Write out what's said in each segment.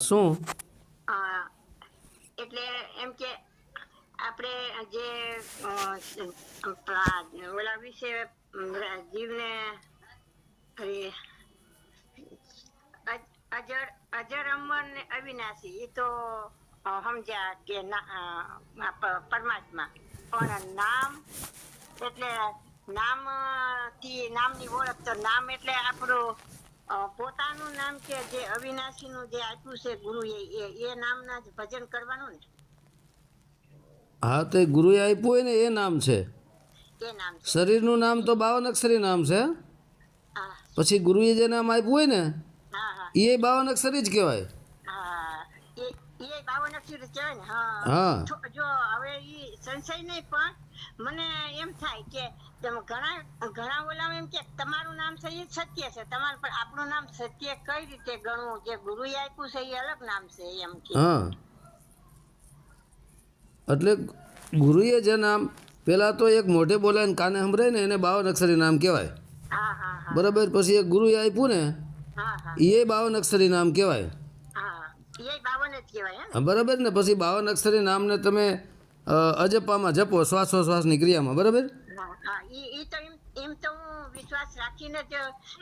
શું? એટલે એમ કે આપણે જે ઓલા વિશે જીવને અજર અજર અમર ને અવિનાશી એ તો સમજ્યા કે ના- પરમાત્મા. પણ નામ એટલે નામથી થી નામની ઓળખ તો નામ એટલે આપણું પોતાનું નામ કે જે અવિનાશીનું જે આપ્યું છે ગુરુએ એ એ નામના જ ભજન કરવાનું ને? હા તો ગુરુએ આપ્યું હોય ને એ નામ છે. શરીરનું નામ તો બાવન અક્ષરી નામ છે. પછી ગુરુએ જે નામ આપ્યું હોય ને હા હા. એ બાવન અક્ષરી જ કહેવાય હા. ને જો- હવે એ સંશય નહીં પણ મને એમ થાય કે ઘણા ઘણા ઓલા એમ કે તમારું નામ છે એ સત્ય છે. તમારું પણ આપણું નામ સત્ય કઈ રીતે ગણવું? જે ગુરુએ આપ્યું છે એ અલગ નામ છે એમ કે. હા. એટલે ગુરુએ જે નામ પેલા તો એક મોઢે બોલાય કાને સંભળાય ને એને બાવન અક્ષરી નામ કહેવાય. બરાબર? પછી એક ગુરુએ આપ્યું ને એ બાવન અક્ષરી નામ કહેવાય બરાબર ને? પછી બાવન અક્ષરી નામને તમે અજપામાં જપો શ્વાસોશ્વાસની ક્રિયામાં. બરાબર? હા ઈ તો એમ તો હું વિશ્વાસ રાખીને જ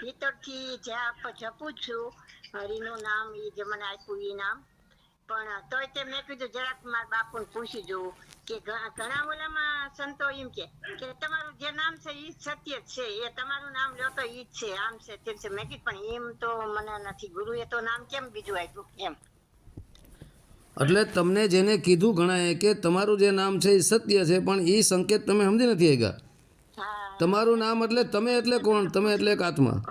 ભીતરથી જ્યાં જપું છું, હરિનું નામ એ જે મને આપ્યું એ નામ. પણ તોય તે મેં કીધું જરાક મારા બાપુને પૂછી જોઉં કે ઘણા ઓલામાં સંતો એમ કે કે તમારું જે નામ છે એ સત્ય જ છે, એ તમારું નામ લ્યો તો ઈ જ છે, આમ છે તેમ છે. મેં કીધું, પણ એમ તો મને નથી ગુરુએ તો નામ કેમ બીજું આપ્યું એમ? એટલે તમને જેને કીધું ગણાય કે તમારું જે નામ છે એ સત્ય છે પણ એ સંકેત તમે સમજી નથી ગયા તમારું નામ એટલે તમે એટલે કોણ? તમે એટલે એક આત્મા.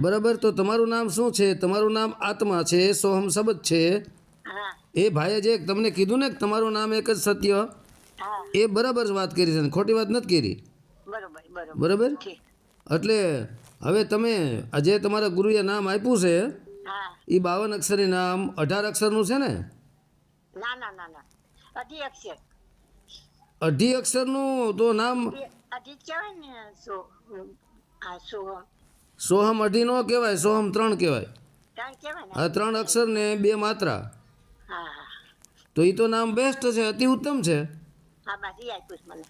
બરાબર? તો તમારું નામ શું છે? તમારું નામ આત્મા છે સોહમ શબ્દ છે. એ ભાઈએ જે તમને કીધું ને કે તમારું નામ એક જ સત્ય એ બરાબર જ વાત કરી છે ખોટી વાત નથી કરી. બરોબર એટલે હવે તમે આજે તમારા ગુરુએ નામ આપ્યું છે એ બાવન અક્ષરી નામ અઢાર અક્ષરનું છે ને? ના ના ના ના. અઢી અક્ષર. અઢી અક્ષરનું તો નામ અઢી કહેવાય ને સો સોહમ. અઢી નો કહેવાય સોહમ ત્રણ કહેવાય. ત્રણ અક્ષર ને બે માત્રા. હા હા. તો એ તો નામ બેસ્ટ છે અતિ ઉત્તમ છે.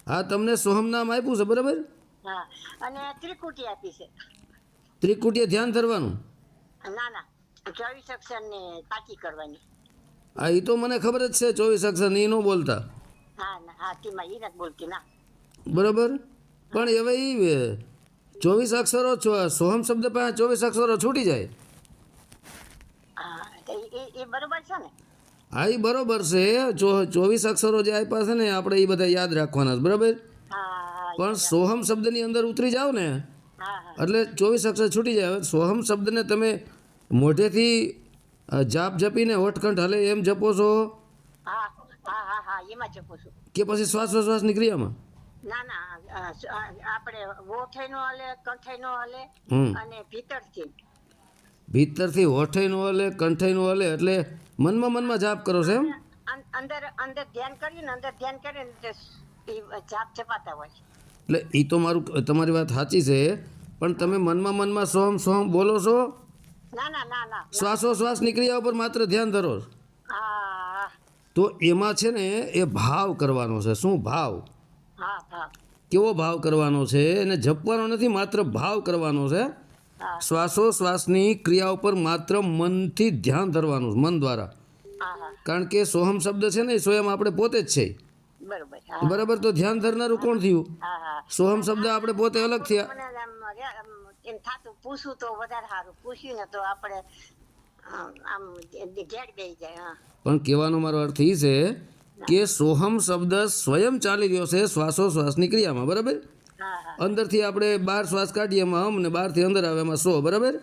હા તમને સોહમ નામ આપ્યું છે બરાબર? હા અને ત્રિકુટી આપી છે. ત્રિકુટીએ ધ્યાન ધરવાનું? ના ના. ચોવીસ અક્ષર પાકી કરવાની. હા એ તો મને ખબર જ છે ચોવીસ અક્ષરની નો બોલતા. હા હા તેમાં એ નથી બોલતી ના. બરાબર? પણ હવે એ ચોવીસ અક્ષરો સોહમ શબ્દ પાસે ચોવીસ અક્ષરો છૂટી જાય. એ- બરોબર છે ને? હા એ બરોબર છે ચોવીસ અક્ષરો જે આપ્યા છે ને આપણે એ બધા યાદ રાખવાના છે બરાબર? હા પણ સોહમ શબ્દની અંદર ઉતરી જાઓ ને એટલે ચોવીસ અક્ષર છૂટી જાય. સોહમ શબ્દને તમે મોઢેથી જાપ જપીને હોઠકંઠ હલે એમ જપો છો? હા હા હા હા એમાં જપું છું. કે પછી શ્વાસોશ્વાસની ક્રિયામાં ના ના આપણે ઓઠઈ નો હલે કંઠઈ નો હલે અને ભીતરથી. ભીતરથી હોઠઈ નો હલે કંઠઈ નો હલે એટલે મનમાં મનમાં જાપ કરો છો એમ? અંદર અંદર ધ્યાન કરીને અંદર ધ્યાન કરીને જાપ જપાતા હોય એટલે એ તો મારું તમારી વાત સાચી છે પણ તમે મનમાં મનમાં સોમ સોમ બોલો છો? ના ના ના ના. શ્વાસોશ્વાસની ક્રિયા ઉપર માત્ર ધ્યાન ધરો. તો એમાં છે ને એ ભાવ કરવાનો છે. શું ભાવ? કેવો ભાવ કરવાનો છે? એને જપવાનો નથી માત્ર ભાવ કરવાનો છે. શ્વાસોશ્વાસની ક્રિયા ઉપર માત્ર મનથી ધ્યાન ધરવાનું છે, મન દ્વારા. કારણ કે સોહમ શબ્દ છે ને એ સ્વયં આપણે પોતે જ છે. બરાબર તો ધ્યાન ધરનારું કોણ થયું? સોહમ શબ્દ આપણે પોતે અલગ થયા. એમ થતું પૂછું તો વધારે સારું. પૂછ્યું ને તો આપણે આમ ઘેર બેસી જાય હા. પણ કહેવાનો મારો અર્થ એ છે કે સોહમ શબ્દ સ્વયં ચાલી રહ્યો છે શ્વાસોશ્વાસની ક્રિયામાં બરાબર? અંદરથી આપણે બહાર શ્વાસ કાઢીએ એમાં હમ ને બહારથી અંદર આવે એમાં સો બરાબર?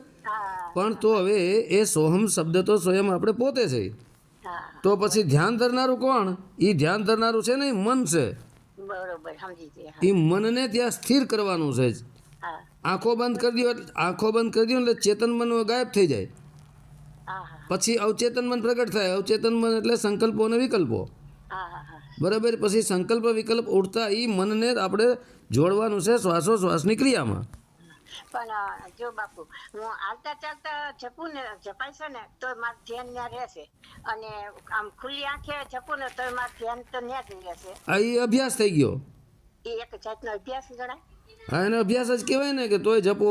પણ તો હવે એ સોહમ શબ્દ તો સ્વયં આપણે પોતે છે. તો પછી ધ્યાન ધરનારું કોણ? એ ધ્યાન ધરનારું છે ને મન છે. બરોબર સમજી એ મનને ત્યાં સ્થિર કરવાનું છે આંખો બંધ કરી દો આંખો બંધ કરી દો એટલે ચેતન મન ગાયબ થઈ જાય. પછી અવચેતન મન પ્રગટ થાય. અવચેતન મન એટલે સંકલ્પો અને વિકલ્પો. હા હા હા બરાબર? પછી સંકલ્પ વિકલ્પ ઉડતા એ મનને આપણે જોડવાનું છે શ્વાસો શ્વાસની ક્રિયામાં. પણ જો બાપુ હું આવતા ચાલતા જપું ને જપાય છે ને તો મારું ધ્યાન ત્યાં રહેશે. અને આમ ખુલ્લી આંખે જપું ને તો મારું ધ્યાન તો ત્યાં જ રહેશે આ એ અભ્યાસ થઈ ગયો. એ એક જાતનો અભ્યાસ ગણાય. હા એને અભ્યાસ જ કહેવાય ને કે તોય જપો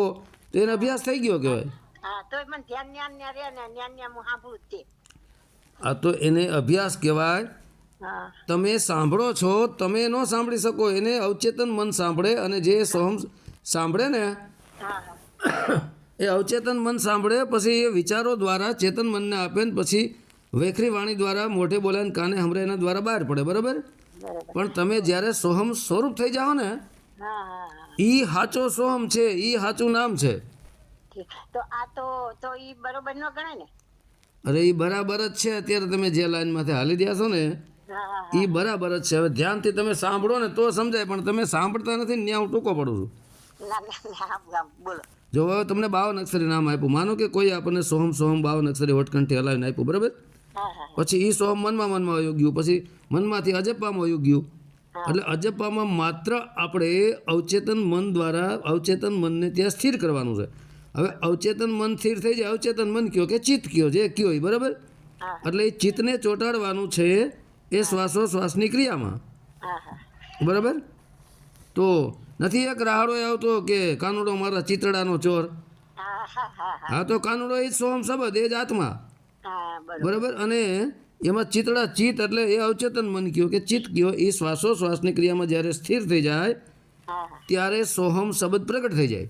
તો એને અભ્યાસ થઈ ગયો કહેવાય. હા તોય મને ધ્યાન ન્યાન ત્યાં રહે ને ન્યાન ન્યા હું સાંભળું તે. આ તો એને અભ્યાસ કહેવાય. તમે સાંભળો છો તમે ન સાંભળી શકો એને અવચેતન મન સાંભળે અને જે સોહમ સાંભળે ને એ અવચેતન મન સાંભળે પછી એ વિચારો દ્વારા ચેતન મનને આપે ને પછી વેખરી વાણી દ્વારા મોઢે બોલાને કાને હમરે એના દ્વારા બહાર પડે બરાબર? પણ તમે જ્યારે સોહમ સ્વરૂપ થઈ જાઓ ને ઈ હાચો સોહમ છે ઈ સાચું નામ છે. તો આ તો તો ઈ બરોબર ન ગણાય ને? અરે ઈ બરાબર જ છે અત્યારે તમે જે લાઈનમાંથી હાલી રહ્યા છો ને એ બરાબર જ છે. હવે ધ્યાનથી તમે સાંભળો ને તો સમજાય પણ તમે સાંભળતા નથી ને હું ટૂંકો પડું છું. જો હવે તમને બાવન અક્ષરી નામ આપ્યું. માનો કે કોઈ આપણને સોહમ સોહમ બાવન અક્ષરી હોટકંઠી હલાવીને આપ્યું બરાબર? પછી ઈ સોહમ મનમાં મનમાં વયું ગયું. પછી મનમાંથી અજપામાં વયું ગયું. એટલે અજપામાં માત્ર આપણે અવચેતન મન દ્વારા અવચેતન મનને ત્યાં સ્થિર કરવાનું છે. હવે અવચેતન મન સ્થિર થઈ જાય અવચેતન મન કયો કે ચિત્ત કયો જે કયો એ બરાબર? એટલે એ ચિત્તને ચોંટાડવાનું છે એ શ્વાસોશ્વાસની ક્રિયામાં. બરાબર? તો નથી એક રાહડો આવતો કે કાનુડો મારા ચિતડાનો ચોર? હા તો કાનુડો એ જ સોમ શબ્દ એ જ આત્મા. બરાબર? અને એમાં ચિતળા ચિત્ત એટલે એ અવચેતન મન કયો કે ચિત્ત કયો એ શ્વાસોશ્વાસની ક્રિયામાં જ્યારે સ્થિર થઈ જાય ત્યારે સોહમ શબ્દ પ્રગટ થઈ જાય.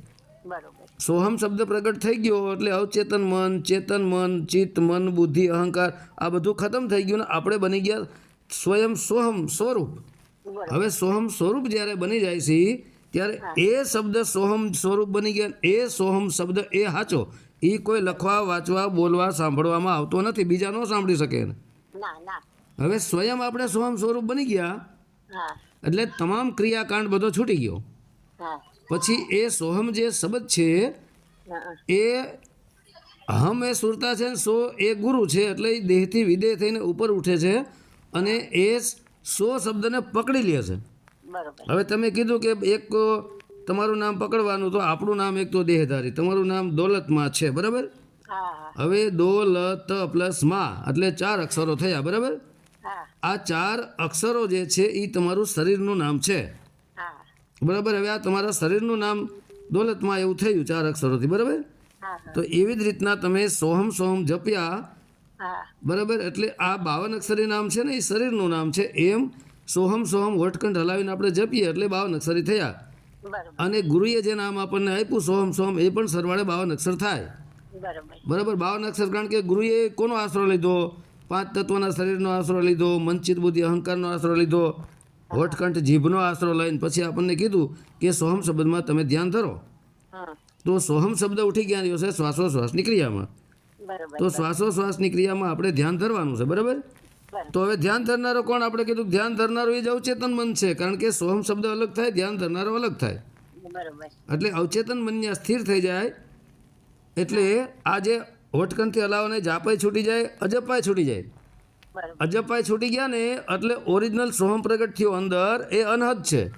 સોહમ શબ્દ પ્રગટ થઈ ગયો એટલે અવચેતન મન ચેતન મન ચિત્ત મન બુદ્ધિ અહંકાર આ બધું ખતમ થઈ ગયું ને આપણે બની ગયા સ્વયં સોહમ સ્વરૂપ. હવે સોહમ સ્વરૂપ જ્યારે બની જાય છે ત્યારે એ શબ્દ સોહમ સ્વરૂપ બની ગયા એ સોહમ શબ્દ એ સાચો એ કોઈ લખવા વાંચવા બોલવા સાંભળવામાં આવતો નથી બીજા ન સાંભળી શકે એને. ના ના. હવે સ્વયં આપણે સોહમ સ્વરૂપ બની ગયા એટલે તમામ ક્રિયાકાંડ બધો છૂટી ગયો. પછી એ સોહમ જે શબ્દ છે એ હમ એ સુરતા છે ને સો એ ગુરુ છે એટલે એ દેહથી વિદેહ થઈને ઉપર ઉઠે છે અને એ સો શબ્દને પકડી લે છે. હવે તમે કીધું કે એક તમારું નામ પકડવાનું તો આપણું નામ એક તો દેહધારી તમારું નામ દોલતમાં છે બરાબર? હા. દો હવે દોલત પ્લસમાં એટલે ચાર અક્ષરો થયા બરાબર? આ ચાર અક્ષરો જે છે એ તમારું શરીરનું નામ છે. બરાબર? હવે આ તમારા શરીરનું નામ દોલતમાં એવું થયું ચાર અક્ષરોથી બરાબર? તો એવી જ રીતના તમે સોહમ સોહમ જપ્યા. બરાબર? એટલે આ બાવન અક્ષરી નામ છે ને એ શરીરનું નામ છે. એમ સોહમ સોહમ વટકંઠ હલાવીને આપણે જપીએ એટલે બાવન અક્ષરી થયા. અને ગુરુએ જે નામ આપણને આપ્યું સોહમ સોહમ એ પણ સરવાળે બાવન અક્ષર થાય. બરોબર. બાવન અક્ષર કારણ કે ગુરુએ કોનો આશરો લીધો? પાંચ તત્વના શરીરનો આશરો લીધો મનચિત બુદ્ધિ અહંકારનો આશરો લીધો હોઠકંઠ જીભનો આશરો લઈને પછી આપણને કીધું કે સોહમ શબ્દમાં તમે ધ્યાન ધરો. તો સોહમ શબ્દ ઉઠી ગયા દિવસે શ્વાસોશ્વાસની ક્રિયામાં તો શ્વાસોશ્વાસની ક્રિયામાં આપણે ધ્યાન ધરવાનું છે બરાબર? તો હવે ધ્યાન ધરનારો કોણ? આપણે કીધું ધ્યાન ધરનારો એ જ અવચેતન મન છે કારણ કે સોહમ શબ્દ અલગ થાય ધ્યાન ધરનારો અલગ થાય. એટલે અવચેતન મનને સ્થિર થઈ જાય એટલે આ જે વટકંઠથી હલાવને જાપાઈ છૂટી જાય અજપાય છૂટી જાય. અજપાય છૂટી ગયા ને એટલે ઓરિજિનલ સોહમ પ્રગટ થયો અંદર એ અનહદ છે.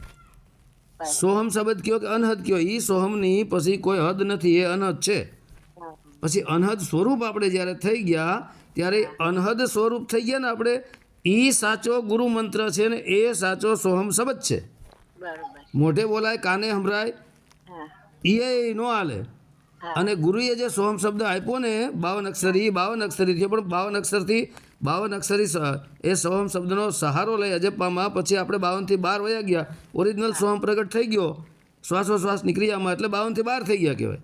સોહમ શબ્દ કયો કે અનહદ કયો એ સોહમની પછી કોઈ હદ નથી એ અનહદ છે. પછી અનહદ સ્વરૂપ આપણે જ્યારે થઈ ગયા ત્યારે અનહદ સ્વરૂપ થઈ ગયા ને આપણે એ સાચો ગુરુ મંત્ર છે ને એ સાચો સોહમ શબ્દ છે. મોઢે બોલાય કાને સંભળાય હા. એ ન હાલે. અને ગુરુએ જે સોમ શબ્દ આપ્યો ને બાવન અક્ષરી બાવન અક્ષરી થયો પણ બાવન અક્ષરથી બાવન અક્ષરી એ સોહમ શબ્દનો સહારો લઈ અજપામાં પછી આપણે બાવનથી બાર વયા ગયા. ઓરિજિનલ સોહમ પ્રગટ થઈ ગયો. શ્વાસોશ્વાસની ક્રિયામાં એટલે બાવનથી બાર થઈ ગયા કહેવાય.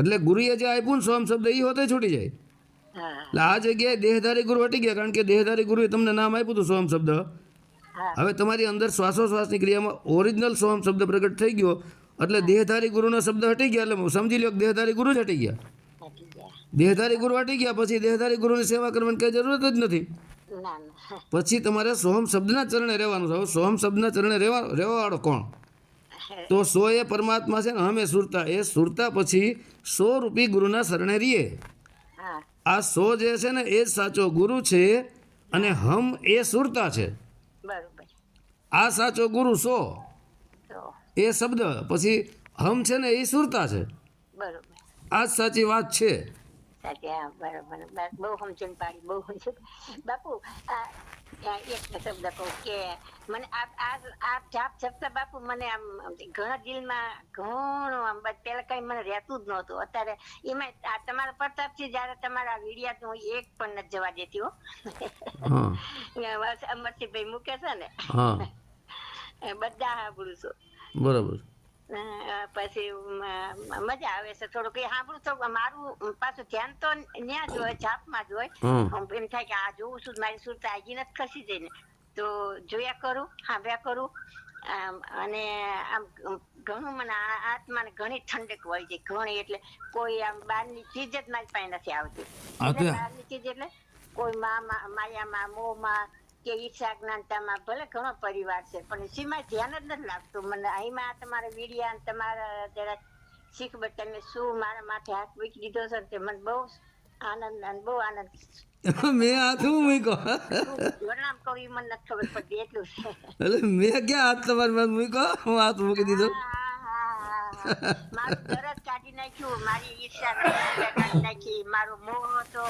એટલે ગુરુએ જે આપ્યું ને સોહમ શબ્દ એ હોતે છૂટી જાય. એટલે આ જગ્યાએ દેહધારી ગુરુ હટી ગયા કારણ કે દેહધારી ગુરુએ તમને નામ આપ્યું હતું સોહમ શબ્દ. હવે તમારી અંદર શ્વાસોશ્વાસની ક્રિયામાં ઓરિજિનલ સોહમ શબ્દ પ્રગટ થઈ ગયો. એટલે દેહધારી ગુરુનો શબ્દ હટી ગયા એટલે સમજી લો દેહધારી ગુરુ જ હટી ગયા. દેહધારી ગુરુ હટી ગયા પછી દેહધારી ગુરુની સેવા કરવાની કઈ જરૂરત જ નથી. પછી તમારે સોહમ શબ્દના ચરણે રહેવાનું છે. સોહમ શબ્દના ચરણે રહેવા રહેવાવાળો કોણ? તો સો એ પરમાત્મા છે ને હમે સુરતા. એ સુરતા પછી સો રૂપી ગુરુના શરણે રહીએ. આ સો જે છે ને એ જ સાચો ગુરુ છે અને હમ એ સુરતા છે. આ સાચો ગુરુ સો. એ શબ્દ પછી હમ છે ને એ સુરતા છે. બરોબર. આ જ સાચી વાત છે. સાચી હા બરોબર. બસ બહુ સમજણ પાડી બહુ બાપુ આ આ એક શબ્દ કહું કે મને આ આ આ જાપ જપતા બાપુ મને આમ ઘણા દિલમાં ઘણું આમ પેલા કઈ મને રહેતું જ નહોતું. અત્યારે એમાં આ તમારા પ્રતાપથી જયારે તમારા વિડિયા હું એક પણ નથી જવા દેતી હા. અમરસિંહભાઈ મૂકે છે ને. બધા સાંભળું છું. બરાબર. પછી મજા આવે છે થોડુંક. એ સાંભળું તો મારું પાછું ધ્યાન તો ન્યા જ હોય જાપમાં જ હોય. એમ થાય કે આ જોઉં છું મારી સુરત આગી નથી ખસી જઈને. તો જોયા કરું સાંભળ્યા કરું. અને આમ ઘણું મને આત્મા આત્માને ઘણી ઠંડક હોય છે ઘણી એટલે કોઈ આમ બહારની ચીજ જ મારી પાસે નથી આવતી. ની બહારની ચીજ એટલે કોઈ માં માં- માયામાં મોહમાં કે ઈચ્છા જ્ઞાનતામાં ભલે ઘણો પરિવાર છે પણ સીમાં ધ્યાન જ નથી લાગતું. મને અહીંમાં તમારા વીડિયા અને તમારા જરા શીખ બટ તમે શું મારા માથે હાથ મૂકી દીધો છે તે મને બહુ આનંદ અને બહુ આનંદ મેં હાથ હું મૂક્યો? વર્ણામ કહું મને નથી ખબર પડતી એટલું છે. એટલે મેં ક્યાં હાથ તમારી પાસે મૂક્યો? હું હાથ મૂકી દીધો. મારું દરદ કાઢી નાખ્યું મારી ઈચ્છા કાઢી નાખી મારો મોહ હતો.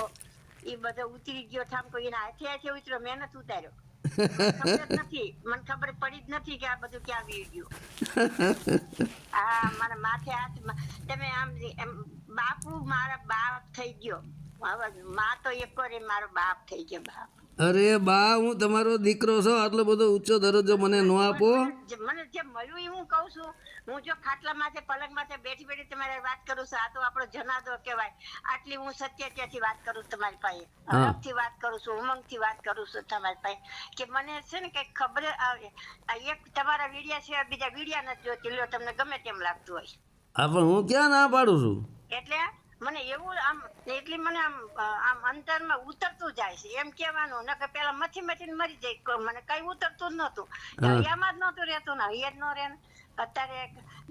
એ બધો ઉતરી ગયો ઠામ કોઈ એના હાથે હાથે ઉતર્યો મેં નથી ઉતાર્યો નથી, મને ખબર પડી જ નથી કે આ બધું ક્યાં વી ગયું. હા મને માથે હાથ, તમે આમ એમ બાપુ મારા બાપ થઈ ગયો. મા તો એક મારો બાપ થઈ ગયો, બાપ. અરે બા હું તમારો દીકરો છો આટલો બધો ઊંચો દરજ્જો મને ન આપો. મને જે મળ્યું હું કહું છું. હું જો ખાટલા માથે પલંગ માથે બેઠી બેઠી તમારે વાત કરું છું. આ તો આપણો જનાદો કહેવાય. આટલી હું સત્યત્યાથી વાત કરું તમારી પાસે. હરખથી વાત કરું છું ઉમંગથી વાત કરું છું તમારી પાસે. કે મને છે ને કઈ ખબર આવે એક તમારા વીડિયા છે બીજા વીડિયા નથી જોતી લ્યો તમને ગમે તેમ લાગતું હોય. હા પણ હું ક્યાં ના પાડું છું? એટલે? મને એવું આમ એટલી મને આમ આમ અંતરમાં ઉતરતું જાય છે. એમ કહેવાનું કે પેલા મથી મથીને મરી જાય. મને કઈ ઉતરતું જ નહોતું. એમાં જ નહોતું રહેતું ને એ જ ન રહે ને. અત્યારે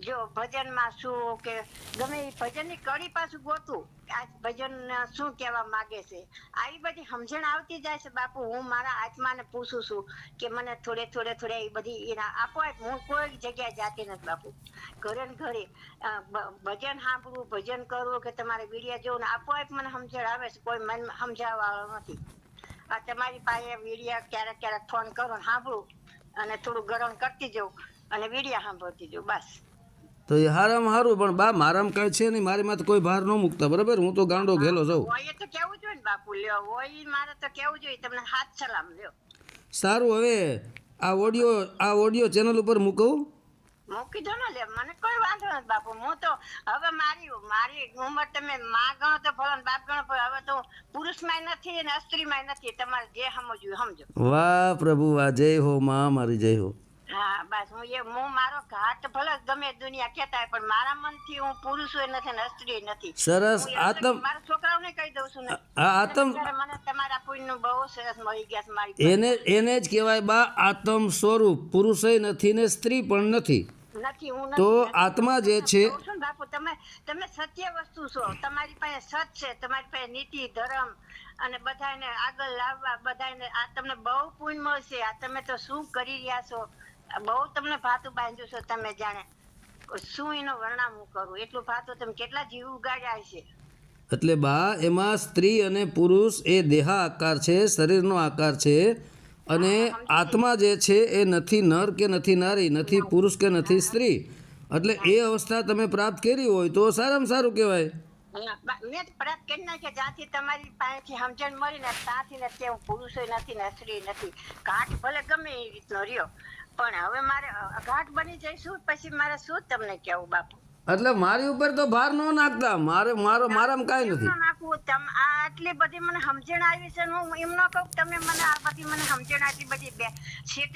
જો ભજનમાં શું કે ગમે એ ભજનની કડી પાછું ગોતું, આ ભજન શું કહેવા માંગે છે? આવી બધી સમજણ આવતી જાય છે બાપુ, હું મારા આત્માને પૂછું છું કે મને થોડે થોડે થોડે એ બધી એના આપો હું કોઈ જગ્યાએ જાતી નથી બાપુ. ઘરે ને ઘરે ભજન સાંભળવું, ભજન કરવું કે તમારે વિડીયા જોવું ને આપોઆપ મને સમજણ આવે છે, કોઈ મન સમજાવવા નથી. આ તમારી પાસે વિડીયા ક્યારેક ક્યારેક ફોન કરો સાંભળું અને થોડું ગરમ કરતી જવું અને વીડિયા સાંભળતી જો બસ. તો એ હારામ હારું પણ બા મારામ કાંઈ છે નહીં મારી માથે કોઈ ભાર ન મૂકતા બરાબર? હું તો ગાંડો ઘેલો જાઉં હોય તો કેવું જોઈએ ને બાપુ લ્યો હોય મારે તો કેવું જોઈએ તમને હાથ સલામ લ્યો. સારું હવે આ ઓડિયો આ ઓડિયો ચેનલ ઉપર મૂકું. મૂકી દો ને લે મને કોઈ વાંધો નથી બાપુ હું તો હવે મારી મારી ઉંમર તમે માં ગણો તો ભલો ને બાપ ગણો પણ હવે તો પુરુષમાંય નથી અને સ્ત્રીમાંય નથી તમારે જે સમજવું સમજો. વાહ પ્રભુ વાહ જય હો માં મારી જય હો. હા બસ હું એ હું મારો ઘાટ ભલે ગમે દુનિયા કહેતા પણ મારા મનથી હું પુરુષ નથી ને સ્ત્રી નથી. સરસ. આતમ મારા છોકરાઓને કહી દઉં છું ને. આતમ મને તમારા પુણ્યનું બહુ સરસ મળી ગયા છે મારી એને એને જ કહેવાય બા આતમ સ્વરૂપ. પુરુષય નથી ને સ્ત્રી પણ નથી. નથી હું તો આત્મા જે છે બાપુ તમે તમે સત્ય વસ્તુ છો. તમારી પાસે સત છે તમારી પાસે નીતિ ધર્મ અને બધાને આગળ લાવવા બધાને આ તમને બહુ પુણ્ય મળશે. આ તમે તો શું કરી રહ્યા છો? બહુ તમને ભાતું બાંધ્યું છો તમે જાણે. શું એનો વર્ણન હું કરું? એટલું ભાતું તમે કેટલા જીવ ઉગાડ્યા છે એટલે બા એમાં સ્ત્રી અને પુરુષ એ દેહા આકાર છે શરીરનો આકાર છે અને આત્મા જે છે એ નથી નર કે નથી નારી નથી પુરુષ કે નથી સ્ત્રી. એટલે એ અવસ્થા તમે પ્રાપ્ત કરી હોય તો સારામાં સારું કહેવાય. મેં પ્રાપ્ત કરી નાખ્યા જ્યાંથી તમારી પાસેથી સમજણ મળી ને ત્યાંથી ને તે હું પુરુષ નથી ને સ્ત્રી નથી. કાઠ ભલે ગમે એ રીતનો રહ્યો પણ હવે મારે અ, ઘાટ બની જઈશું પછી મારે શું તમને કેવું બાપુ? એટલે મારી ઉપર તો ભાર ન નાખતા. મારે મારો મારામ કાંઈ નથી. નાખવું? તમ આ આટલી બધી મને સમજણ આવી છે હું એમ ન કહું તમે મને આ બધી મને સમજણ આટલી બધી બે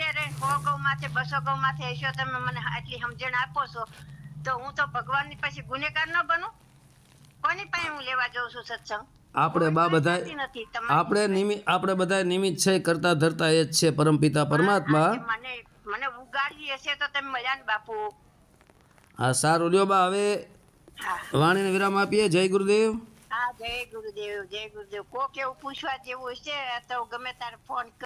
રહીને સો ગૌ માથે બસો ગૌ માથે હશો તમે મને આટલી સમજણ આપો છો તો હું તો ભગવાનની પછી ગુનેગાર ન બનું? કોની પાસે હું લેવા જઉં છું સત્સંગ? આપણે બા બધા આપણે નિમિત આપણે બધા નિમિત છે કરતા ધરતા એ જ છે પરમપિતા પરમાત્મા. મને ઉગાડી હશે તો તમે મળ્યા ને બાપુ. હા સારું લ્યો બા હવે વાણીને વિરામ આપીએ. જય ગુરુદેવ. હા જય ગુરુદેવ જય ગુરુદેવ. કોક એવું પૂછવા જેવું હશે તો ગમે તારે ફોન